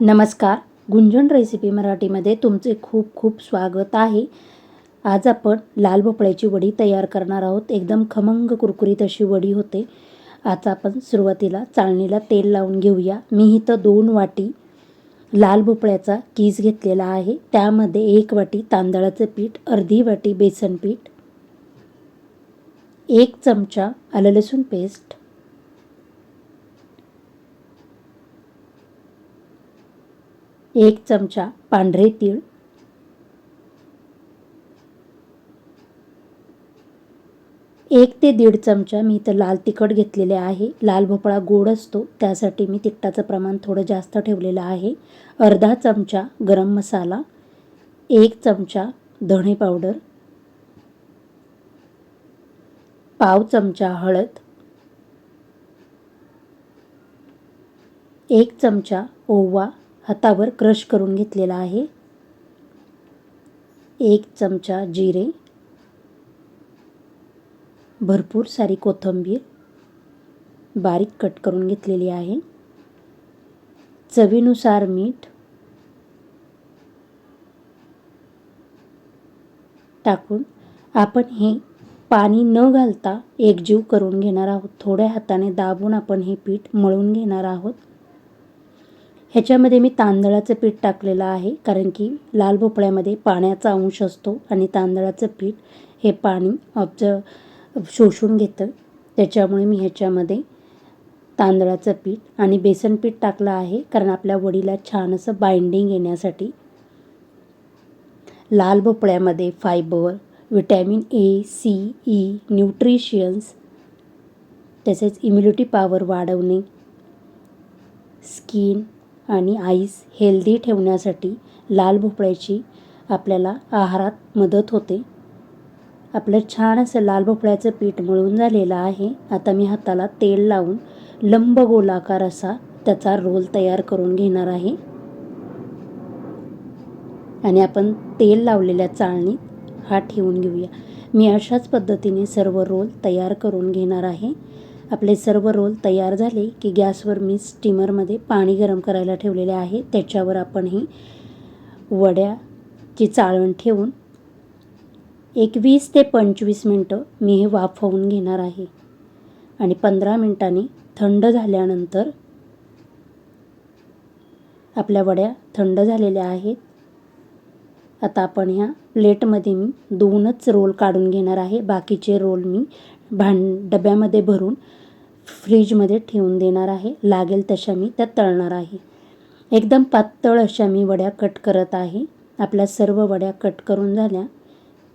नमस्कार. गुंजन रेसिपी मराठीमध्ये तुमचे खूप खूप स्वागत आहे. आज आपण लाल भोपळ्याची वडी तयार करणार आहोत. एकदम खमंग कुरकुरीत अशी वडी होते. आज आपण सुरुवातीला चाळणीला तेल लावून घेऊया. मी इथं दोन वाटी लाल भोपळ्याचा कीस घेतलेला आहे. त्यामध्ये एक वाटी तांदळाचं पीठ अर्धी वाटी बेसन पीठ एक चमचा आलं लसूण पेस्ट एक चमचा पांढरे तीळ. एक ते दीड चमचा मी इथं लाल तिखट घेतलेले आहे. लाल भोपळा गोड असतो त्यासाठी मी तिखटाचं प्रमाण थोडं जास्त ठेवलेलं आहे. अर्धा चमचा गरम मसाला एक चमचा धणे पावडर पाव चमचा हळद एक चमचा ओवा हातावर क्रश करून घेतलेला आहे. एक चमचा जिरे. भरपूर सारी कोथिंबीर बारीक कट करून घेतलेली आहे. चवीनुसार मीठ टाकून आपण हे पाणी न घालता एकजीव करून घेणार आहोत. थोड्या हाताने दाबून आपण हे पीठ मळून घेणार आहोत. ह्याच्यामध्ये मी तांदळाचं पीठ टाकलेलं आहे कारण की लाल भोपळ्यामध्ये पाण्याचा अंश असतो आणि तांदळाचं पीठ हे पाणी ऑब्झ शोषून घेतं. त्याच्यामुळे मी ह्याच्यामध्ये तांदळाचं पीठ आणि बेसन पीठ टाकलं आहे कारण आपल्या वडीला छान असं बाइंडिंग येण्यासाठी. लाल भोपळ्यामध्ये fibre vitamin A C E nutritions तसेच इम्युनिटी पॉवर वाढवणे स्किन आणि आईस हेल्दी ठेवण्यासाठी लाल भोपळ्याची आपल्याला आहारात मदत होते. आपलं छान असं लाल भोपळ्याचं पीठ मळून झालेलं आहे. आता मी हाताला तेल लावून लंब गोलाकार असा त्याचा रोल तयार करून घेणार आहे. आणि आपण तेल लावलेल्या चाळणीत हा ठेवून घेऊया. मी अशाच पद्धतीने सर्व रोल तयार करून घेणार आहे. आपले सर्व रोल तयार झाले की गॅसवर मी स्टीमरमध्ये पाणी गरम करायला ठेवलेले आहे. त्याच्यावर आपण ही वड्याची चाळण ठेवून एक वीस ते पंचवीस मिनटं मी हे वाफवून घेणार आहे. आणि पंधरा मिनटांनी थंड झाल्यानंतर आपल्या वड्या थंड झालेल्या आहेत. आता आपण ह्या प्लेटमध्ये मी दोनच रोल काढून घेणार आहे. बाकीचे रोल मी भांड डब्यामध्ये भरून फ्रीजमध्ये ठेवून देणार आहे. लागेल तशा मी त्या तळणार आहे. एकदम पातळ अशा मी वड्या कट करत आहे. आपल्या सर्व वड्या कट करून झाल्या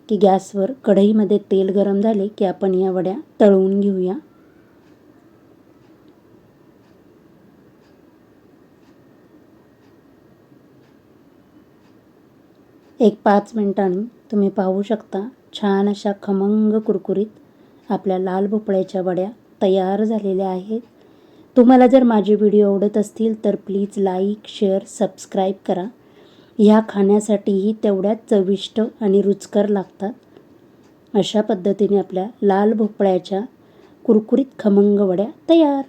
की गॅसवर कढईमध्ये तेल गरम झाले की आपण या वड्या तळवून घेऊया. एक पाच मिनटांनी तुम्ही पाहू शकता छान अशा खमंग कुरकुरीत आपल्या लाल भोपळ्याच्या वड्या तयार झालेल्या आहेत. तुम्हाला जर माझे व्हिडिओ आवडत असतील तर प्लीज लाईक शेअर सबस्क्राईब करा. ह्या खाण्यासाठीही तेवढ्याच चविष्ट आणि रुचकर लागतात. अशा पद्धतीने आपल्या लाल भोपळ्याच्या कुरकुरीत खमंग वड्या तयार.